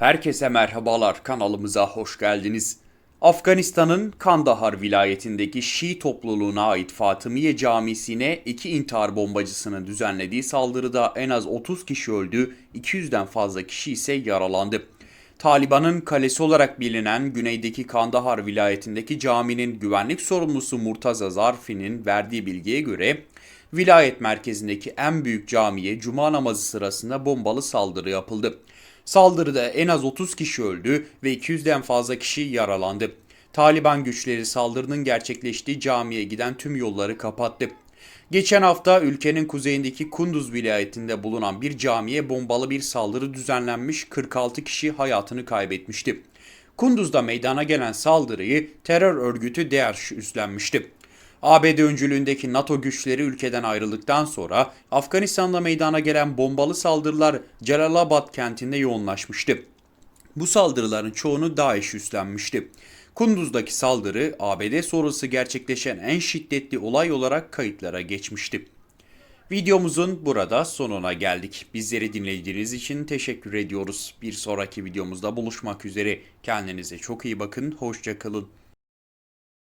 Herkese merhabalar kanalımıza hoş geldiniz. Afganistan'ın Kandahar vilayetindeki Şii topluluğuna ait Fatımiye Camisi'ne iki intihar bombacısının düzenlediği saldırıda en az 30 kişi öldü, 200'den fazla kişi ise yaralandı. Taliban'ın kalesi olarak bilinen güneydeki Kandahar vilayetindeki caminin güvenlik sorumlusu Murtaza Zarfi'nin verdiği bilgiye göre vilayet merkezindeki en büyük camiye cuma namazı sırasında bombalı saldırı yapıldı. Saldırıda en az 30 kişi öldü ve 200'den fazla kişi yaralandı. Taliban güçleri saldırının gerçekleştiği camiye giden tüm yolları kapattı. Geçen hafta ülkenin kuzeyindeki Kunduz vilayetinde bulunan bir camiye bombalı bir saldırı düzenlenmiş 46 kişi hayatını kaybetmişti. Kunduz'da meydana gelen saldırıyı terör örgütü DAEŞ üstlenmişti. ABD öncülüğündeki NATO güçleri ülkeden ayrıldıktan sonra Afganistan'da meydana gelen bombalı saldırılar Celalabad kentinde yoğunlaşmıştı. Bu saldırıların çoğunu DAEŞ üstlenmişti. Kunduz'daki saldırı ABD sonrası gerçekleşen en şiddetli olay olarak kayıtlara geçmişti. Videomuzun burada sonuna geldik. Bizleri dinlediğiniz için teşekkür ediyoruz. Bir sonraki videomuzda buluşmak üzere. Kendinize çok iyi bakın. Hoşçakalın.